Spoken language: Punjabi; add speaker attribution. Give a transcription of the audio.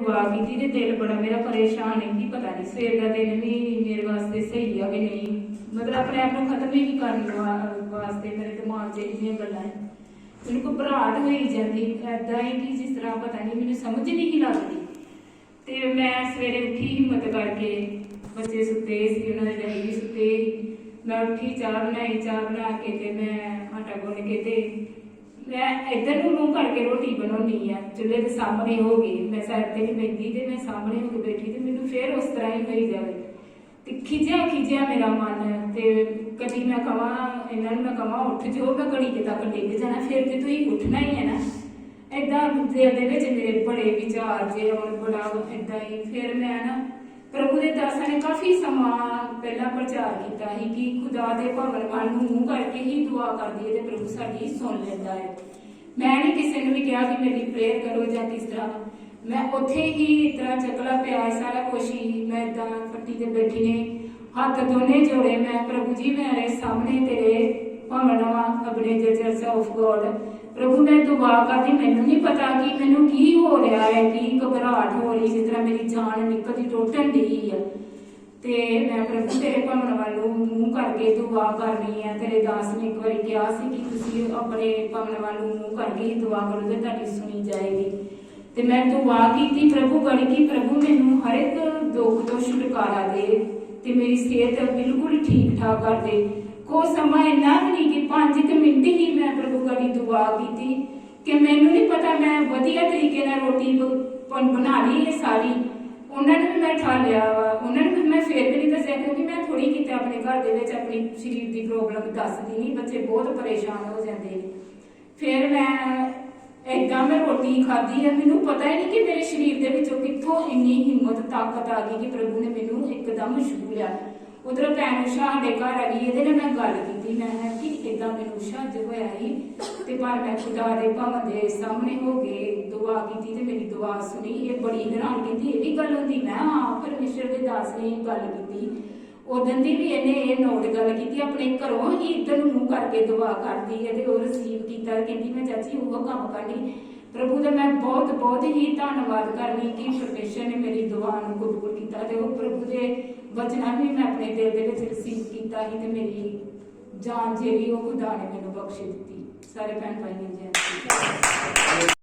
Speaker 1: ਦੁਆ ਕੀਤੀ ਤੇ ਦਿਲ ਬੜਾ ਮੇਰਾ ਪਰੇਸ਼ਾਨ ਹੈ ਕਿ ਪਤਾ ਨਹੀਂ ਸਵੇਰ ਦਾ ਦਿਨ ਵੀ ਮੇਰੇ ਵਾਸਤੇ ਸਹੀ ਆ ਕਿ ਨਹੀਂ। ਮਤਲਬ ਆਪਣੇ ਆਪ ਨੂੰ ਖਤਮ ਹੀ ਨਹੀਂ ਕਰਨ ਵਾ- ਵਾਸਤੇ ਮੇਰੇ ਦਿਮਾਗ 'ਚ ਇੰਨੀਆਂ ਗੱਲਾਂ। ਹੈ ਮੈਨੂੰ ਘਬਰਾਹਟ ਹੋਈ ਜਾਂਦੀ। ਐਦਾਂ ਹੀ ਕਿ ਜਿਸ ਤਰ੍ਹਾਂ ਪਤਾ ਨਹੀਂ, ਮੈਨੂੰ ਸਮਝ ਨਹੀਂ ਸੀ ਲੱਗਦੀ। ਤੇ ਮੈਂ ਸਵੇਰੇ ਉੱਠੀ ਹਿੰਮਤ ਕਰਕੇ ਬੱਚੇ ਸੁੱਤੇ ਸੀ, ਉਹਨਾਂ ਦੇ ਡੈਡੀ ਵੀ ਸੁੱਤੇ। ਸੀ। ਮੈਂ ਉੱਠੀ ਚਾਹ ਬਣਾਈ, ਚਾਹ ਬਣਾ ਕੇ ਤੇ ਮੈਂ ਆਟਾ ਗੁੰਨ ਕੇ ਤੇ ਮੈਂ ਇੱਧਰ ਨੂੰ ਮੂੰਹ ਕਰਕੇ ਰੋਟੀ ਬਣਾਉਣੀ ਆ, ਚੁੱਲ੍ਹੇ ਦੇ ਸਾਹਮਣੇ ਹੋ ਗਈ ਮੈਂ ਸਾਈਡ ਤੇ ਨਹੀਂ ਬੈਠੀ ਤੇ ਮੈਂ ਸਾਹਮਣੇ ਹੋ ਕੇ ਬੈਠੀ ਤੇ ਮੈਨੂੰ ਫੇਰ ਉਸ ਤਰ੍ਹਾਂ ਹੀ ਹੋਈ ਜਾਵੇ। ਤੇ ਖਿਜਿਆ ਖਿਜਿਆ ਮੇਰਾ ਮਨ, ਤੇ ਕਦੀ ਮੈਂ ਕਵਾਂ, ਇਹਨਾਂ ਨੂੰ ਮੈਂ ਕਵਾਂ, ਉੱਠ ਜਾਓ, ਮੈਂ ਘੜੀ ਕੇ ਤੱਕ ਡਿੱਗ ਜਾਣਾ, ਫਿਰ ਤੇ ਤੁਸੀਂ ਉੱਠਣਾ ਹੀ ਹੈ ਨਾ। ਏਦਾਂ ਦਿਲ ਦੇ ਵਿੱਚ ਮੇਰੇ ਬੜੇ ਵਿਚਾਰ ਜੇ ਹੁਣ ਬੜਾ ਏਦਾਂ ਹੀ, ਫਿਰ ਮੈਂ ਨਾ ਪ੍ਰਭੂ ਦੇ ਦਾਸਾਂ ਨੇ ਕਾਫੀ ਸਮਾਂ ਪਹਿਲਾਂ ਪ੍ਰਚਾਰ ਕੀਤਾ ਸੀ ਕਿ ਖੁਦਾ ਦੇ ਭਵਨ ਵੱਲ ਨੂੰ ਮੂੰਹ ਕਰਕੇ ਹੀ ਦੁਆ ਕਰਦੀ ਹੈ ਤੇ ਪ੍ਰਭੂ ਸਾਡੀ ਸੁਣ ਲੈਂਦਾ ਹੈ। ਮੈਂ ਨਹੀਂ ਕਿਸੇ ਨੂੰ ਵੀ ਕਿਹਾ ਕਿ ਮੇਰੀ ਪ੍ਰੇਅਰ ਕਰੋ ਜਾਂ ਕਿਸ ਤਰ੍ਹਾਂ। ਮੈਂ ਉੱਥੇ ਹੀ ਇਸ ਤਰ੍ਹਾਂ ਪਿਆ ਸਾਰਾ ਕੁਛ ਹੀ। ਮੈਂ ਏਦਾਂ ਫੱਟੀ ਤੇ ਬੈਠੀ ਨੇ। ਹੱਥ ਦੋਨੇ ਜੋੜੇ, ਮੈਂ ਪ੍ਰਭੂ ਜੀ ਮੇਰੇ ਸਾਹਮਣੇ ਤੇਰੇ ਭਵਨਵਾ ਆਪਣੇ ਚਰਚ ਆਫ ਗੋਡ ਪ੍ਰਭੂ, ਮੈਂ ਦੁਆ ਕਰਦੀ, ਮੈਨੂੰ ਨਹੀਂ ਪਤਾ ਕਿ ਮੈਨੂੰ ਕੀ ਹੋ ਰਿਹਾ ਹੈ, ਕੀ ਘਬਰਾਹਟ ਹੋ ਰਹੀ, ਜਿਸ ਤਰ੍ਹਾਂ ਮੇਰੀ ਜਾਨ ਨਿਕਲਦੀ, ਟੁੱਟਣ ਦੀ ਆ। ਤੇ ਮੈਂ ਪ੍ਰਭੂ, ਤੇਰੇ ਭਵਨ ਵੱਲ ਨੂੰ ਮੂੰਹ ਕਰਕੇ ਦੁਆ ਕਰਨੀ ਹੈ ਤੇਰੇ ਦਾਸ ਨੇ ਇੱਕ ਵਾਰੀ ਕਿਹਾ ਸੀ ਕਿ ਤੁਸੀਂ ਆਪਣੇ ਭਵਨ ਵੱਲ ਨੂੰ ਮੂੰਹ ਕਰਕੇ ਹੀ ਦੁਆ ਕਰੋ ਤੇ ਤੁਹਾਡੀ ਸੁਣੀ ਜਾਏਗੀ। ਤੇ ਮੈਂ ਦੁਆ ਕੀਤੀ ਪ੍ਰਭੂ, ਗੜੀ ਕਿ ਪ੍ਰਭੂ ਮੈਨੂੰ ਹਰ ਇੱਕ ਦੁੱਖ ਤੋਂ ਛੁਟਕਾਰਾ ਦੇ ਤੇ ਮੇਰੀ ਸਿਹਤ ਬਿਲਕੁਲ ਠੀਕ ਠਾਕ ਕਰ ਦੇ। ਕੋ ਸਮਾਂ ਇੰਨਾ ਵੀ ਨਹੀਂ ਕਿ 5 ਮਿੰਟ ਹੀ ਮੈਂ ਪ੍ਰਭੂ ਗੜੀ ਦੁਆ ਕੀਤੀ ਕਿ ਮੈਨੂੰ ਨਹੀਂ ਪਤਾ ਮੈਂ ਵਧੀਆ ਤਰੀਕੇ ਨਾਲ ਰੋਟੀ ਬ- ਬ- ਬਣਾ ਲਈ ਇਹ ਸਾਰੀ। ਉਹਨਾਂ ਨੇ ਵੀ ਮੈਂ ਠਾਲਿਆ ਵਾ, ਉਹਨਾਂ ਨੂੰ ਮੈਂ ਫੇਰ ਵੀ ਨਹੀਂ ਦੱਸਿਆ, ਕਿਉਂਕਿ ਮੈਂ ਥੋੜੀ ਕਿਤੇ ਆਪਣੇ ਘਰ ਦੇ ਵਿੱਚ ਆਪਣੀ ਸਰੀਰ ਦੀ ਪ੍ਰੋਬਲਮ ਦੱਸਦੀ ਨਹੀਂ, ਬੱਚੇ ਬਹੁਤ ਪਰੇਸ਼ਾਨ ਹੋ ਜਾਂਦੇ ਨੇ। ਫਿਰ ਮੈਂ ਏਦਾਂ ਮੈਂ ਰੋਟੀ ਖਾਧੀ ਹੈ ਮੈਨੂੰ ਪਤਾ ਹੀ ਨਹੀਂ ਕਿ ਮੇਰੇ ਸਰੀਰ ਦੇ ਵਿੱਚੋਂ ਕਿੱਥੋਂ ਇੰਨੀ ਹਿੰਮਤ, ਤਾਕਤ ਆ ਗਈ ਕਿ ਪ੍ਰਭੂ ਨੇ ਮੈਨੂੰ ਇੱਕਦਮ ਛੂ ਲਿਆ। ਉਧਰ ਭੈਣ ਸਾਡੇ ਘਰ ਆ ਗਈ, ਇਹਦੇ ਨਾਲ ਮੈਂ ਗੱਲ ਕੀਤੀ, ਮੈਂ ਕਿਹਾ ਕਿ ਇਦਾਂ ਮੈਨੂੰ ਉਸ਼ਾ ਹੋਇਆ ਸੀ ਤੇ ਪਰ ਮੈਂ ਖੁਦਾ ਦੇ ਭਵਨ ਦੇ ਸਾਹਮਣੇ ਹੋ ਕੇ ਦੁਆ ਕੀਤੀ ਤੇ ਮੇਰੀ ਦੁਆ ਸੁਣੀ, ਇਹ ਬੜੀ ਹੈਰਾਨ ਕੀਤੀ, ਇਹ ਵੀ ਗੱਲ ਹੁੰਦੀ, ਮੈਂ ਆ ਪਰਮੇਸ਼ਰ ਦੇ ਗੱਲ ਕੀਤੀ। ਉਦੋਂ ਦੀ ਵੀ ਇਹਨੇ ਇਹ ਨੋਟ ਗੱਲ ਕੀਤੀ, ਆਪਣੇ ਘਰੋਂ ਹੀ ਇੱਧਰ ਨੂੰ ਮੂੰਹ ਕਰਕੇ ਦੁਆ ਕਰਦੀ ਹੈ ਤੇ ਉਹ ਰਿਸੀਵ ਕੀਤਾ। ਕਹਿੰਦੀ, ਮੈਂ ਚਾਚੀ, ਉਹ ਕੰਮ ਕਰਨੀ ਪ੍ਰਭੂ ਦਾ ਮੈਂ ਬਹੁਤ ਬਹੁਤ ਹੀ ਧੰਨਵਾਦ ਕਰਨੀ ਕਿ ਪਰਮੇਸ਼ਰ ਨੇ ਮੇਰੀ ਦੁਆ ਨੂੰ ਕਬੂਲ ਕੀਤਾ ਤੇ ਉਹ ਪ੍ਰਭੂ ਦੇ ਵਚਨਾਂ ਵੀ ਮੈਂ ਆਪਣੇ ਦਿਲ ਦੇ ਵਿੱਚ ਰਿਸੀਵ ਕੀਤਾ ਸੀ ਤੇ ਮੇਰੀ ਜਾਨ ਜਿਹੜੀ ਉਹ ਖੁਦਾ ਨੇ ਮੈਨੂੰ ਬਖਸ਼ ਦਿੱਤੀ। ਸਾਰੇ ਭੈਣ ਭਾਈਆਂ ਜੀ